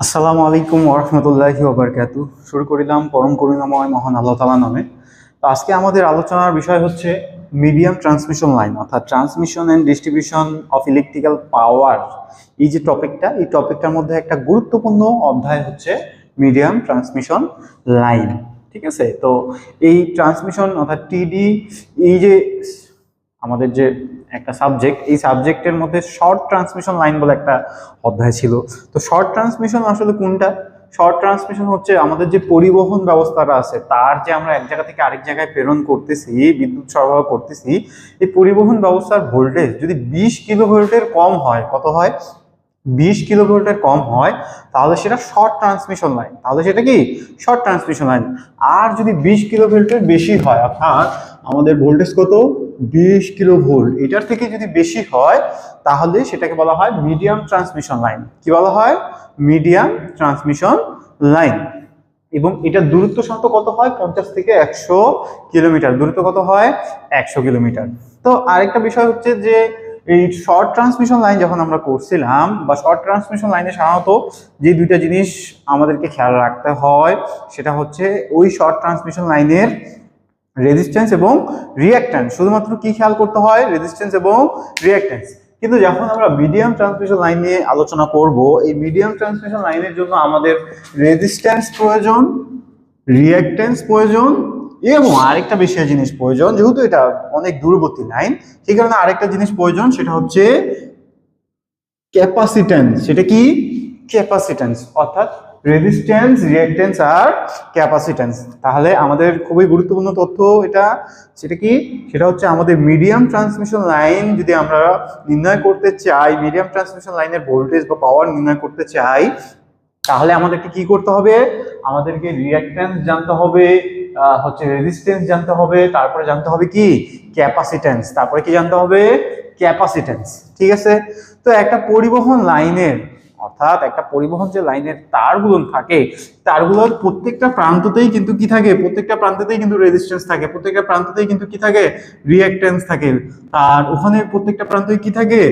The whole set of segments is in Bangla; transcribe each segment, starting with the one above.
আসসালামু আলাইকুম ওরহমতুল্লাহি ওবরকাতু শুরু করিলাম পরম করুণাময় মহান আল্লাহ তালা নামে। তো আজকে আমাদের আলোচনার বিষয় হচ্ছে মিডিয়াম ট্রান্সমিশন লাইন, অর্থাৎ transmission and distribution of electrical power. এই যে টপিকটা, এই টপিকটার মধ্যে একটা গুরুত্বপূর্ণ অধ্যায় হচ্ছে মিডিয়াম ট্রান্সমিশন লাইন, ঠিক আছে? তো এই ট্রান্সমিশন, অর্থাৎ টিডি, এই যে আমাদের যে একটা সাবজেক্ট এই সাবজেক্টের মধ্যে শর্ট ট্রান্সমিশন লাইন বলে একটা অধ্যায় ছিল। তো শর্ট ট্রান্সমিশন আসলে কোনটা? শর্ট ট্রান্সমিশন হচ্ছে আমাদের যে পরিবহন ব্যবস্থাটা আছে, তার যে আমরা এক জায়গা থেকে আরেক জায়গায় প্রেরণ করতেছি, বিদ্যুৎ সরবরাহ করতেছি, এই পরিবহন ব্যবস্থার ভোল্টেজ যদি বিশ কিলো ভোল্টের কম হয়, কত হয়? বিশ কিলো ভোল্টের কম হয়, তাহলে সেটা শর্ট ট্রান্সমিশন লাইন তাহলে সেটা কি? শর্ট ট্রান্সমিশন লাইন আর যদি বিশ কিলো ভোল্টের বেশি হয়, অর্থাৎ আমাদের ভোল্টেজ কত? বিশ কিলো ভোল্ট এটার থেকে যদি বেশি হয়, তাহলে সেটাকে বলা হয় মিডিয়াম ট্রান্সমিশন লাইন কি বলা হয়? মিডিয়াম ট্রান্সমিশন লাইন এবং এটার দূরত্ব সাধারণত কত হয়? পঞ্চাশ থেকে একশো কিলোমিটার দূরত্ব কত হয়? একশো কিলোমিটার তো আরেকটা বিষয় হচ্ছে যে, এই শর্ট ট্রান্সমিশন লাইন যখন আমরা করছিলাম, বা শর্ট ট্রান্সমিশন লাইনে সাধারণত যে দুইটা জিনিস আমাদেরকে খেয়াল রাখতে হয়, সেটা হচ্ছে ওই শর্ট ট্রান্সমিশন লাইনের রেজিস্ট্যান্স এবং রিঅ্যাক্ট্যান্স শুধুমাত্র কি খেয়াল করতে হয়? রেজিস্ট্যান্স এবং রিঅ্যাক্ট্যান্স কিন্তু যখন আমরা মিডিয়াম ট্রান্সমিশন লাইন নিয়ে আলোচনা করব, এই মিডিয়াম ট্রান্সমিশন লাইনের জন্য আমাদের রেজিস্ট্যান্স প্রয়োজন রিঅ্যাক্ট্যান্স প্রয়োজন এবং আরেকটা বেশি জিনিস প্রয়োজন, যেহেতু এটা অনেক দূরবর্তী লাইন সেই কারণে আরেকটা জিনিস প্রয়োজন, সেটা হচ্ছে ক্যাপাসিট্যান্স সেটা কি? ক্যাপাসিট্যান্স অর্থাৎ রেজিস্ট্যান্স রিঅ্যাক্ট্যান্স আর ক্যাপাসিট্যান্স তাহলে আমাদের খুবই গুরুত্বপূর্ণ তথ্য এটা। সেটা কি? সেটা হচ্ছে আমাদের মিডিয়াম ট্রান্সমিশন লাইন যদি আমরা নির্ণয় করতে চাই মিডিয়াম ট্রান্সমিশন লাইনের ভোল্টেজ বা পাওয়ার নির্ণয় করতে চাই, তাহলে আমাদেরকে কি করতে হবে? আমাদেরকে রিঅ্যাক্ট্যান্স জানতে হবে হচ্ছে রেজিস্ট্যান্স জানতে হবে, তারপরে জানতে হবে কি? ক্যাপাসিট্যান্স তারপরে কি জানতে হবে? ক্যাপাসিট্যান্স ঠিক আছে? তো একটা পরিবহন লাইনের অর্থাৎ একটা পরিবহন যে লাইনের তারগুলো থাকে, তারগুলোর প্রত্যেকটা প্রান্ততেই কিন্তু কি থাকে? প্রত্যেকটা প্রান্ততেই কিন্তু রেজিস্ট্যান্স থাকে, প্রত্যেকটা প্রান্ততেই কিন্তু কি থাকে? রিঅ্যাক্ট্যান্স থাকে। আর ওখানে প্রত্যেকটা প্রান্তই কি থাকে?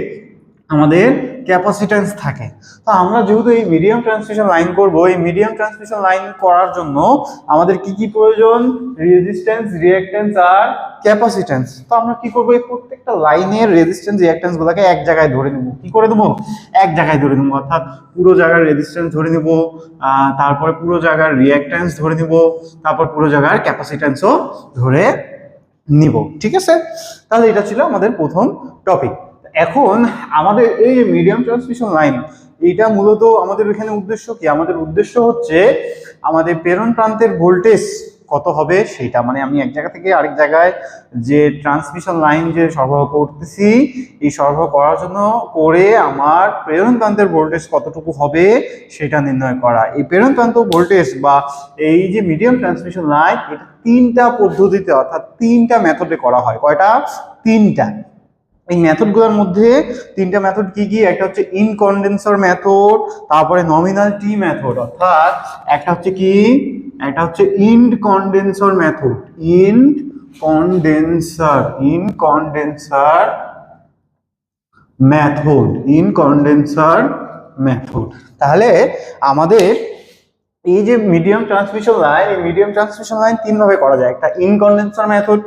আমাদের ক্যাপাসিট্যান্স থাকে। তো আমরা যেহেতু এই মিডিয়াম ট্রান্সমিশন লাইন করব, এই মিডিয়াম ট্রান্সমিশন লাইন করার জন্য আমাদের কি কি প্রয়োজন? রেজিস্ট্যান্স রিঅ্যাক্ট্যান্স আর ক্যাপাসিট্যান্স তো আমরা কি করব? এই প্রত্যেকটা লাইনের রেজিস্ট্যান্স রিঅ্যাক্ট্যান্স গুলোকে এক জায়গায় ধরে নেব। কি করে দেবো? এক জায়গায় ধরে নেব। অর্থাৎ পুরো জায়গার রেজিস্ট্যান্স ধরে নেব তারপরে পুরো জায়গার রিঅ্যাক্ট্যান্স ধরে নেব, তারপর পুরো জায়গার ক্যাপাসিট্যান্সও ধরে নিব। ঠিক আছে? তাহলে এটা ছিল আমাদের প্রথম টপিক এখন আমাদের এই যে মিডিয়াম ট্রান্সমিশন লাইন এইটা মূলত আমাদের এখানে উদ্দেশ্য কি? আমাদের উদ্দেশ্য হচ্ছে আমাদের প্রেরণ প্রান্তের ভোল্টেজ কত হবে সেটা মানে আমি এক জায়গা থেকে আরেক জায়গায় যে ট্রান্সমিশন লাইন যে সরবরাহ করতেছি, এই সরবরাহ করার জন্য করে আমার প্রেরণ প্রান্তের ভোল্টেজ কতটুকু হবে সেটা নির্ণয় করা। এই প্রেরণ প্রান্ত ভোল্টেজ বা এই যে মিডিয়াম ট্রান্সমিশন লাইন এটা তিনটা পদ্ধতিতে অর্থাৎ তিনটা মেথডে করা হয়। কয়টা? তিনটা। এই মেথডগুলোর মধ্যে তিনটা মেথড কি কি? একটা হচ্ছে ইনকন্ডেন্সার মেথড তারপরে নমিনাল টি মেথড অর্থাৎ একটা হচ্ছে কি? একটা হচ্ছে end condenser method end condenser end condenser method end condenser method তাহলে আমাদের এই যে মিডিয়াম ট্রান্সমিশন লাইন এই মিডিয়াম ট্রান্সমিশন লাইন তিন ভাবে করা যায়। একটা ইনকন্ডেন্সার মেথড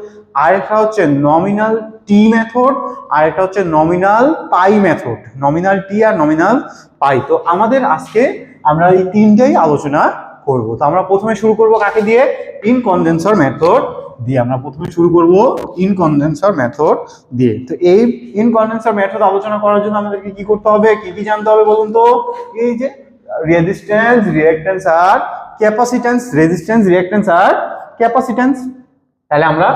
আর একটা হচ্ছে নমিনাল টি মেথড আর একটা হচ্ছে nominal pi method nominal T আর নমিনাল পাই তো আমাদের আজকে আমরা এই তিনটেই আলোচনা করব। তো আমরা প্রথমে শুরু করব কাকে দিয়ে? ইনকন্ডেন্সার মেথড দিয়ে। আমরা প্রথমে শুরু করব ইনকন্ডেন্সার মেথড দিয়ে। তো এই ইনকন্ডেন্সার মেথড আলোচনা করার জন্য আমাদেরকে কি করতে হবে? কি কি জানতে হবে বলুন তো? এই যে রেজিস্ট্যান্স রিঅ্যাক্ট্যান্স আর ক্যাপাসিট্যান্স রেজিস্ট্যান্স রিঅ্যাক্ট্যান্স আর ক্যাপাসিট্যান্স তাহলে আমরা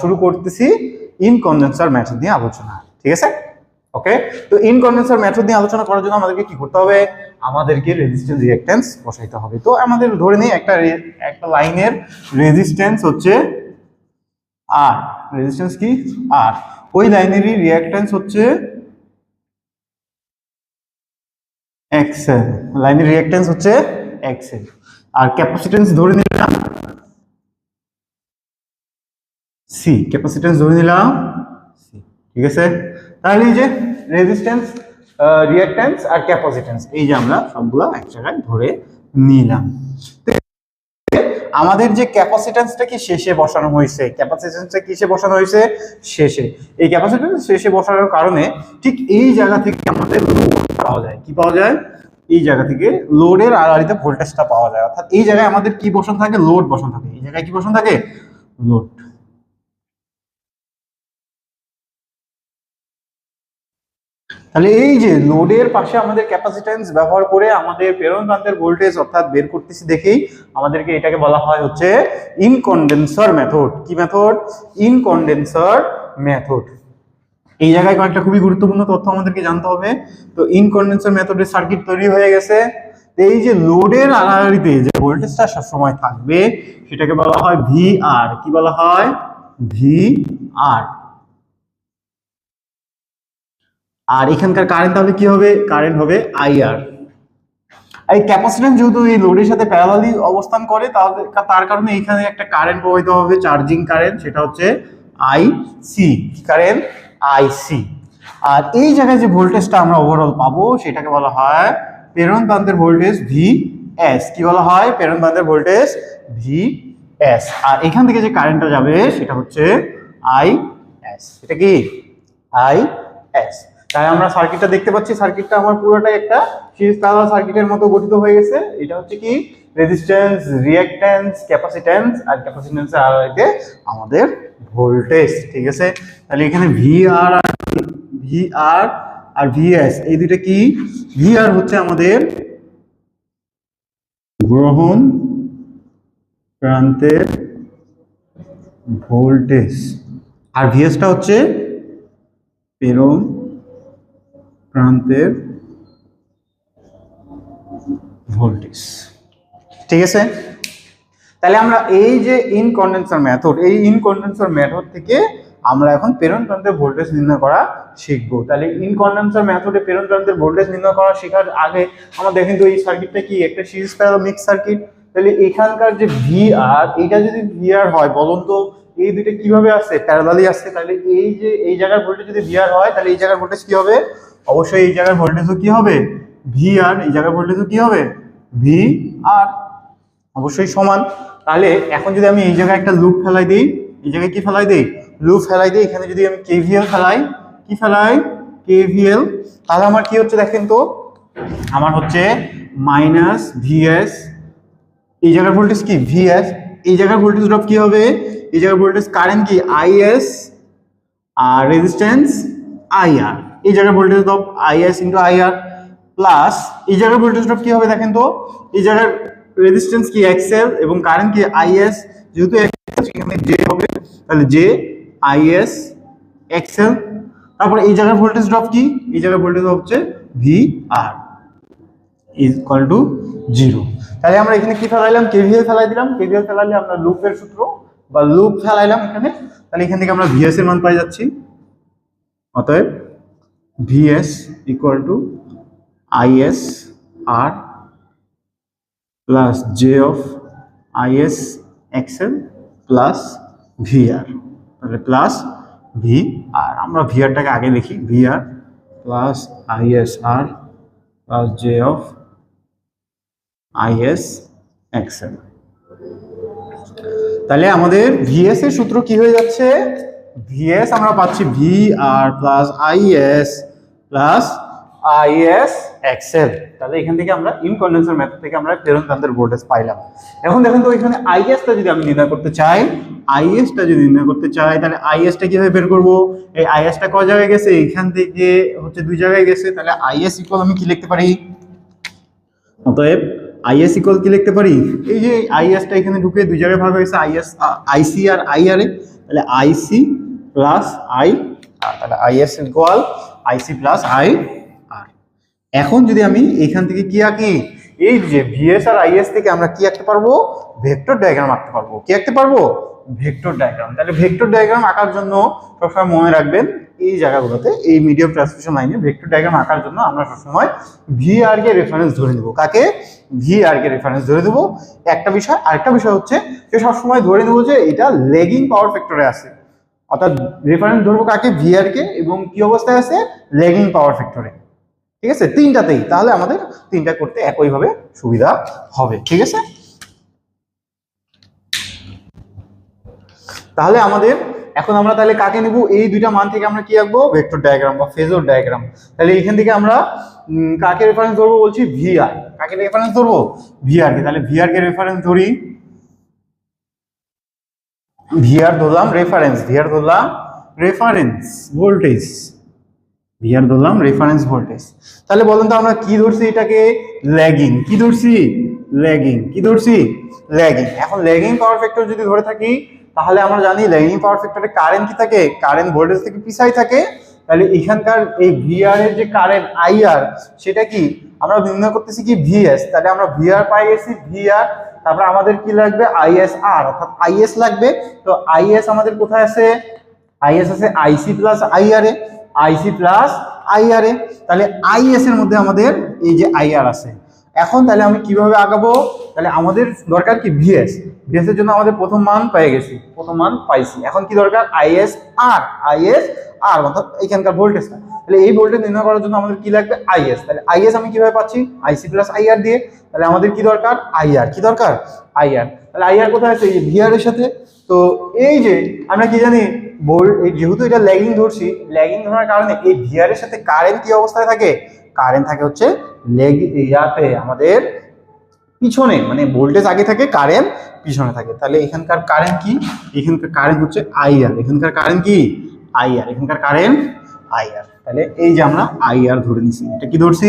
শুরু করতেছি ইনকন্ডেন্সার মেথড নিয়ে আলোচনা, ঠিক আছে? ওকে তো ইনকন্ডেন্সার মেথড নিয়ে আলোচনা করার জন্য আমাদেরকে কি করতে হবে? আমাদেরকে রেজিস্ট্যান্স রিঅ্যাক্ট্যান্স বসাইতে হবে। তো আমাদের ধরে নিই একটা একটা লাইনের রেজিস্ট্যান্স হচ্ছে আর রেজিস্ট্যান্স কি? আর ওই লাইনেরই রিঅ্যাক্ট্যান্স হচ্ছে এক্সেল লাইনের রিঅ্যাক্ট্যান্স হচ্ছে এক্সেল আর ক্যাপাসিট্যান্স ধরে নিলাম সি ক্যাপাসিট্যান্স ধরে নিলাম সি ঠিক আছে? তাহলে এই যে রেজিস্ট্যান্স রিয়াক্ট্যান্স আর ক্যাপাসিট্যান্স এই যে আমরা সবগুলো এক জায়গায় ধরে নিলাম। আমাদের যে ক্যাপাসিট্যান্সটা কি শেষে বসানো হয়েছে? ক্যাপাসিট্যান্সটা কিসে বসানো হয়েছে? শেষে। এই ক্যাপাসিট্যান্স শেষে বসানোর কারণে ঠিক এই জায়গা থেকে আমাদের পাওয়া যায়? কি পাওয়া যায়? এই জায়গা থেকে লোডের আড়াআড়িতে ভোল্টেজটা পাওয়া যায়। অর্থাৎ এই জায়গায় আমাদের কি বসন থাকে? লোড বসন থাকে। এই জায়গায় কি বসন থাকে? লোড তাহলে এই যে লোডের পাশে আমাদের ক্যাপাসিট্যান্স ব্যবহার করে আমাদের প্রেরণ প্রান্তের ভোল্টেজ অর্থাৎ বের করতেছি দেখেই আমাদেরকে এটাকে বলা হয় হচ্ছে ইনকন্ডেন্সার মেথড কি মেথড ইনকন্ডেন্সার মেথড এই জায়গায় কয়েকটা খুবই গুরুত্বপূর্ণ তথ্য আমাদেরকে জানতে হবে। তো ইনকন্ডেন্সার মেথডের সার্কিট তৈরি হয়ে গেছে। এই যে লোডের আড়াআড়িতে যে ভোল্টেজটা সবসময় থাকবে, সেটাকে বলা হয় ভি আর কি বলা হয়? ভি আর আর এখানকার কারেন্ট তাহলে কি হবে? কারেন্ট হবে আইআর এই ক্যাপাসিট্যান্স যেহেতু এই লোডের সাথে প্যারালালি অবস্থান করে, তাহলে তার কারণে এখানে একটা কারেন্ট প্রবাহিত হবে চার্জিং কারেন্ট সেটা হচ্ছে আই সি কারেন্ট আইসি আর এই জায়গায় যে ভোল্টেজটা আমরা ওভারঅল পাবো, সেটাকে বলা হয় প্রেরণ প্রান্তের ভোল্টেজ ভি এস কি বলা হয়? প্রেরণ প্রান্তের ভোল্টেজ ভি এস আর এখান থেকে যে কারেন্টটা যাবে, সেটা হচ্ছে আই এস এটা কি? আই এস তাই আমরা সার্কিটটা দেখতে পাচ্ছি। সার্কিটটা আমার পুরোটাই একটা সিরিজ প্যারালাল সার্কিটের মতো গঠিত হয়ে গেছে। এটা হচ্ছে কি? রেজিস্ট্যান্স রিঅ্যাক্ট্যান্স ক্যাপাসিট্যান্স আর ক্যাপাসিট্যান্সের আড়াইতে আমাদের ভোল্টেজ ঠিক আছে? তাহলে এখানে ভি আর ভি আর আর ভিএস এই দুইটা কি? ভি আর হচ্ছে আমাদের গ্রহণ প্রান্তের ভোল্টেজ আর ভিএসটা হচ্ছে প্রেরণ প্রান্তের ভোল্টেজ ঠিক আছে? তাহলে আমরা এই যে ইনকন্ডেন্সার মেথড এই ইনকন্ডেন্সার মেথড থেকে আমরা এখন প্রেরণ প্রান্তের ভোল্টেজ নির্ণয় করা শিখব। তাহলে ইনকন্ডেন্সার মেথডে প্রেরণ প্রান্তের ভোল্টেজ নির্ণয় করা শেখার আগে আমাদের কিন্তু এই সার্কিটটা কি? একটা সিরিজ প্যারাল মিক্স সার্কিট তাহলে এখানকার যে ভি আর এটা যদি ভি আর হয়, বলুন তো, এই দুইটা কীভাবে আসছে? প্যারালালি আসছে। তাহলে এই যে, এই জায়গার ভোল্টেজ যদি ভি আর হয়, তাহলে এই জায়গার ভোল্টেজ কি হবে? অবশ্যই এই জায়গার ভোল্টেজও কি হবে? ভি আর এই জায়গার ভোল্টেজও কি হবে? ভি আর অবশ্যই সমান। তাহলে এখন যদি আমি এই জায়গায় একটা লুপ ফেলাই দিই, এই জায়গায় কি ফেলাই দিই? লুপ ফেলাই দিই, এখানে যদি আমি কেভিএল ফেলাই, কি ফেলাই? কেভিএল তাহলে আমার কি হচ্ছে দেখেন তো? আমার হচ্ছে মাইনাস ভিএস এই জায়গার ভোল্টেজ কি? ভিএস এই জায়গার ভোল্টেজ ড্রপ কি হবে? এই জায়গার ভোল্টেজ কারেন্ট কি? আইএস আর রেজিস্ট্যান্স আইআর এই জায়গার voltage drop IS into IR plus এই জায়গার ভোল্টেজ ড্রপ কি হবে দেখেন তো? এই জায়গার রেজিস্ট্যান্স কি এক্সএল এবং কারেন্ট কি আইএস যেহেতু সেখানে জে হবে, তাহলে জে আইএস এক্সএল তারপরে এই জায়গার ভোল্টেজ ড্রপ কি? এই জায়গার ভোল্টেজ হচ্ছে V R is equal to zero তাহলে আমরা এখানে কি ফেলাইলাম? কেভিএল ফেলাই দিলাম। কেভিএল ফেলাইলে আমরা লুপের সূত্র বা লুপ ফেলাইলাম এখানে। তাহলে এখান থেকে আমরা ভিএস এর মান পাই যাচ্ছি। অতএব VS equal to IS R plus J of IS XL plus VR তাহলে প্লাস ভি আর আমরা ভিআরটাকে আগে লিখি। VR plus IS R plus J of IS XL তাহলে আমাদের ভিএস এর সূত্র কি হয়ে যাচ্ছে? ভিএস আমরা পাচ্ছি V R plus IS plus IS XL তাহলে এখান থেকে আমরা ইনকন্ডেন্সার মেথড থেকে আমরা প্রান্তের ভোল্টেজ পাইলাম। এখন দেখুন তো এখানে আইএসটা যদি আমি নির্ণয় করতে চাই আইএসটা যদি নির্ণয় করতে চাই, তাহলে আইএসটা কীভাবে বের করব? এই আইএসটা ক জায়গায় গেছে? এখান থেকে হচ্ছে দুই জায়গায় গেছে। তাহলে আইএস ইকুয়াল আমি কি লিখতে পারি? অতএব আইএস ইকুয়াল কি লিখতে পারি? এই যে আইএসটা এখানে ঢুকে দুই জায়গায় ভাগ হয়েছে আইএস আইসি আর আইআর এ। তাহলে আইসি প্লাস আই তাহলে IS equal IC plus I এখন যদি আমি এখান থেকে কি আঁকি? এই যে ভিএস আর আইএস থেকে আমরা কি আঁকতে পারব? ভেক্টর ডায়াগ্রাম আঁকতে পারব। কি আঁকতে পারব? ভেক্টর ডায়াগ্রাম তাহলে ভেক্টর ডায়াগ্রাম আঁকার জন্য সবসময় মনে রাখবেন, এই জায়গাগুলোতে, এই মিডিয়াম ট্রান্সমিশন লাইনে ভেক্টর ডায়াগ্রাম আঁকার জন্য আমরা সবসময় ভি আর কে রেফারেন্স ধরে নেব। কাকে? ভি আর কে রেফারেন্স ধরে দেবো। একটা বিষয়, আরেকটা বিষয় হচ্ছে যে সবসময় ধরে নেব যে এটা লেগিং পাওয়ার ফ্যাক্টরে আছে। অর্থাৎ রেফারেন্স ধরবো কাকে? ভি আর কে। এবং কি অবস্থায় আছে? লেগিং পাওয়ার ফ্যাক্টরে ঠিক আছে? তিনটাতেই। তাহলে আমাদের তিনটা করতে একইভাবে সুবিধা হবে। ঠিক আছে? তাহলে আমাদের এখন আমরা তাহলে কাকে নেব? এই দুইটা মান থেকে আমরা কি আঁকবো? ভেক্টর ডায়াগ্রাম বা ফেজর ডায়াগ্রাম। তাহলে এখান থেকে আমরা কাকে রেফারেন্স ধরবো বলছি? ভিআর কাকে রেফারেন্স ধরবো? ভিআর কে। তাহলে ভিআর কে রেফারেন্স ধরি। ভিআর ধরলাম রেফারেন্স ভিআর ধরলাম রেফারেন্স ভোল্টেজ ভিআর ধরলাম রেফারেন্স ভোল্টেজ তাহলে বলুন তো আমরা কি ধরছি এটাকে? ল্যাগিং কি ধরছি? ল্যাগিং কি ধরছি? ল্যাগিং এখন ল্যাগিং পাওয়ার ফ্যাক্টর যদি ধরে থাকি, তাহলে আমরা জানি ল্যাগিং পাওয়ার ফ্যাক্টরে কারেন্ট কি থাকে? কারেন্ট ভোল্টেজ থেকে পিছাই থাকে। তাহলে এখানকার এই ভিআর এর যে কারেন্ট আইআর সেটা কি? আমরা নির্ণয় করতেছি কি ভিএস তাহলে আমরা ভিআর পাই গেছি ভিআর তারপর আমাদের কি লাগবে? আইএস আর অর্থাৎ আইএস লাগবে। তো আইএস আমাদের কোথায় আছে? আইএস আছে আইসি প্লাস আইআর এ। আইসি প্লাস আইআরএ। তাহলে আইএস এর মধ্যে আমাদের এই যে আইআর আছে। এখন তাহলে আমি কীভাবে আগাবো? তাহলে আমাদের দরকার কি? ভিএস। ভিএস এর জন্য আমাদের প্রথম মান পেয়ে গেছি। প্রথম মান পাইছি। এখন কি দরকার? Is R. আইএস আর, অর্থাৎ এখানকার ভোল্টেজটা তাহলে এই ভোল্টেজ নির্ণয় করার জন্য আমাদের কি লাগবে? আইএস। তাহলে আইএস আমি কীভাবে পাচ্ছি? আইসি প্লাস আইআর দিয়ে। তাহলে আমাদের কি দরকার? আইআর। কি দরকার? আইআর। তাহলে আইআর কোথায় আছে? এই ভিআর এর সাথে। তো এই যে আমরা কি জানি? বোল্ড যেহেতু এটা ল্যাগিং ধরছি ল্যাগিং ধরার কারণে এই ভিআর এর সাথে কারেন্ট কি অবস্থায় থাকে? কারেন্ট থাকে হচ্ছে লেগ, ইয়াতে আমাদের পিছনে মানে ভোল্টেজ আগে থাকে, কারেন্ট পিছনে থাকে। তাহলে এখানকার কারেন্ট কি? এখানকার কারেন্ট হচ্ছে আইআর এখানকার কারেন্ট কি? আইআর এখানকার কারেন্ট আইআর তাহলে এই যে আমরা আইআর ধরে নিছি। এটা কি ধরছি?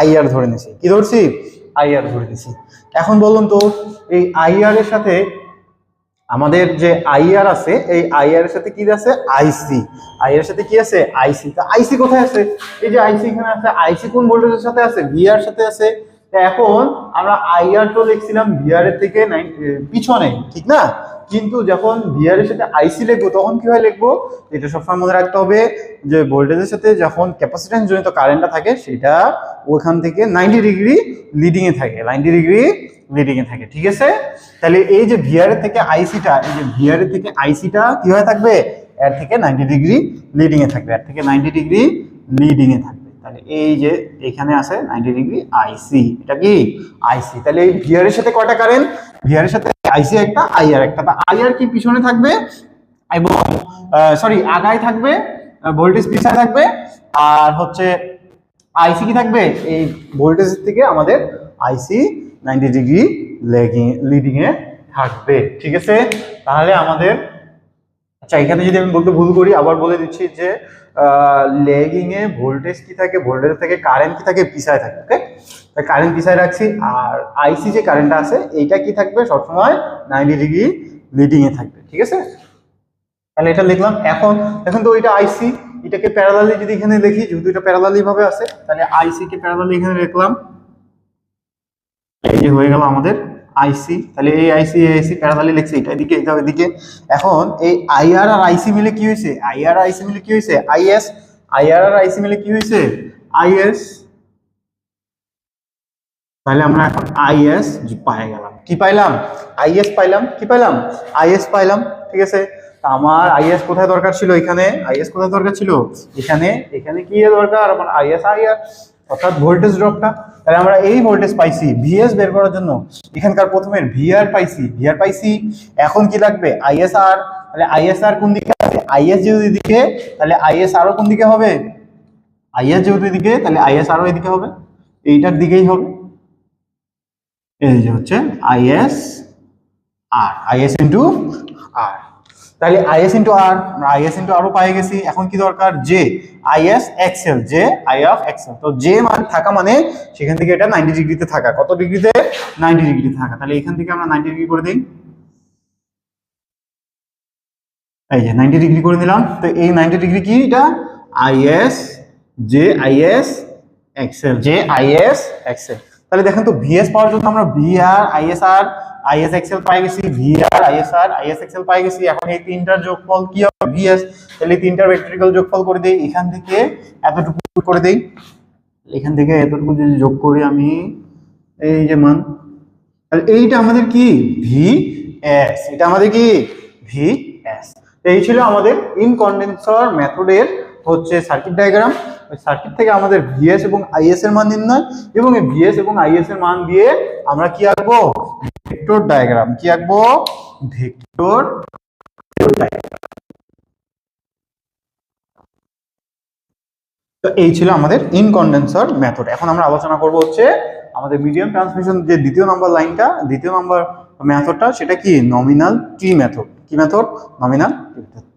আইআর ধরে নিছি। কি ধরছি? আইআর ধরে নিছি। এখন বলুন তো, এই আইআর এর সাথে আমাদের যে আইআর আছে, এই আইআর এর সাথে কি আছে? আইসি আইআর এর সাথে কি আছে? আইসি তা আইসি কোথায় আছে? এই যে আইসি এখানে আছে আইসি কোন ভোল্টেজের সাথে আছে? ভিআর সাথে আছে। এখন আমরা আইআর তো লিখছিলাম ভিআর এর থেকে পিছনে, ঠিক না? কিন্তু যখন ভিআর এর সাথে আইসি লিখব, তখন কি হয় লিখব? এটা সবসময় মনে রাখতে হবে যে ভোল্টেজের সাথে যখন ক্যাপাসিটেন্স জনিত কারেন্টটা থাকে, সেটা ওখান থেকে নাইনটি ডিগ্রি লিডিং এ থাকে। নাইনটি ডিগ্রি লিডিং এ থাকে, ঠিক আছে? তাহলে এই যে ভিআর থেকে আইসিটা এই যে ভিআর থেকে আইসিটা কি থাকবে? এর থেকে নাইনটি ডিগ্রি লিডিং এ থাকবে, এর থেকে নাইনটি ডিগ্রি লিডিং এ থাকবে। তাহলে এই যে এখানে আছে নাইনটি ডিগ্রি আইসি এটা কি? আইসি তাহলে এই ভিআর এর সাথে কয়টা কারেন্ট ভিআর এর সাথে আইসি একটা আইআর একটা। তা আইআর কি পিছনে থাকবে? এবং সরি আগায় থাকবে ভোল্টেজ পিছনে থাকবে। আর হচ্ছে আইসি কি থাকবে? এই ভোল্টেজ থেকে আমাদের IC ninety degree lagging leading এ থাকবে, ঠিক আছে? তাহলে আমাদের আচ্ছা এখানে যদি আমি বলতে ভুল করি, আবার বলে দিচ্ছি যে লেগিং এ ভোল্টেজ কি থাকে? ভোল্টেজ থেকে কারেন্ট কি থাকে? পিছায় থাকে ওকে কারেন্ট পিছায় রাখছি, আর আইসি যে কারেন্টটা আছে, এইটা কি থাকবে? সবসময় নাইনটি ডিগ্রি লিডিং এ থাকবে, ঠিক আছে? তাহলে এটা লিখলাম। এখন এখন তো এটা আইসি এটাকে প্যারালালি যদি এখানে লিখি যেহেতু এটা প্যারালালি ভাবে আছে, তাহলে আইসি কে প্যারালালি এখানে লিখলাম। এই যে হয়ে গেল আমাদের আইসি তাহলে এই আইসি আইসি প্যারালালি লিখছি এটা, এদিকে এটা এদিকে। এখন এই আইআর আর আইসি মিলে কি হয়েছে? আইআর আর আইসি মিলে কি হয়েছে? আইএস আইআর আর আইসি মিলে কি হয়েছে? আইএস তাহলে আমরা এখন আইএস পাই গেলাম। কি পাইলাম? আইএস পাইলাম, কি পাইলাম? আইএস পাইলাম, ঠিক আছে? আমার আইএস কোথায় দরকার ছিল এখানে? আইএস কোথায় দরকার ছিল? এখানে এখানে কি দরকার? আমার আইএস আইআর অর্থাৎ ভোল্টেজ ড্রপটা তাহলে আমরা এই ভোল্টেজ পাইছি ভিএস বের করার জন্য। এখানকার প্রথমে ভিআর পাইছি। ভিআর পাইছি, এখন কি লাগবে? আইএসআর তাহলে আইএসআর কোন দিকে আছে আইএস যেহেতু এদিকে, তাহলে আইএসআরও কোন দিকে হবে? আইএস যেহেতু এদিকে, তাহলে আইএসআরও এদিকে হবে। এইটার দিকেই হবে। এই যে হচ্ছে IS R IS into R তাহলে IS into R IS into আরও পাই গেছি। এখন কি দরকার? J IS XL J I of XL তো জে মান থাকা মানে সেখান থেকে এটা নাইনটি ডিগ্রিতে থাকা। কত ডিগ্রিতে? নাইনটি ডিগ্রিতে থাকা। তাহলে এখান থেকে আমরা নাইনটি ডিগ্রি করে দিই। এই যে নাইনটি ডিগ্রি করে দিলাম। তো এই নাইনটি ডিগ্রি কি এটা? IS J IS XL J IS XL তাহলে দেখেন তো ভিএস পাওয়ার জন্য আমরা ভিআর আইএসআর আইএস এক্সেল পাই গেছি ভিআর আইএসআর আইএস এক্সেল পাই গেছি। এখন এই তিনটার যোগফল কি হবে? ভিএস তাহলে তিনটার ভেক্টরিক্যাল যোগফল করে দেই। এখান থেকে এতটুকু করে দেই। এখান থেকে এতটুকু যদি যোগ করি আমি, এই যে মান, তাহলে এইটা আমাদের কি? ভি এস এটা আমাদের কি? ভি এস এই ছিল আমাদের ইনকন্ডেন্সার মেথডের হচ্ছে সার্কিট ডায়াগ্রাম সার্কিট থেকে আমাদের ভিএস এবং আইএস এর মান নির্ণয় এবং এই ভিএস এবং আইএস এর মান দিয়ে আমরা কি আঁকবো? Vector diagram. কি আঁকবো? ভেক্টর তো এই ছিল আমাদের ইনকন্ডেন্সার মেথড। এখন আমরা আলোচনা করব হচ্ছে আমাদের মিডিয়াম ট্রান্সমিশন যে দ্বিতীয় নাম্বার লাইনটা, দ্বিতীয় নাম্বার মেথডটা, সেটা কি? Nominal T method. কি মেথড? Nominal T method.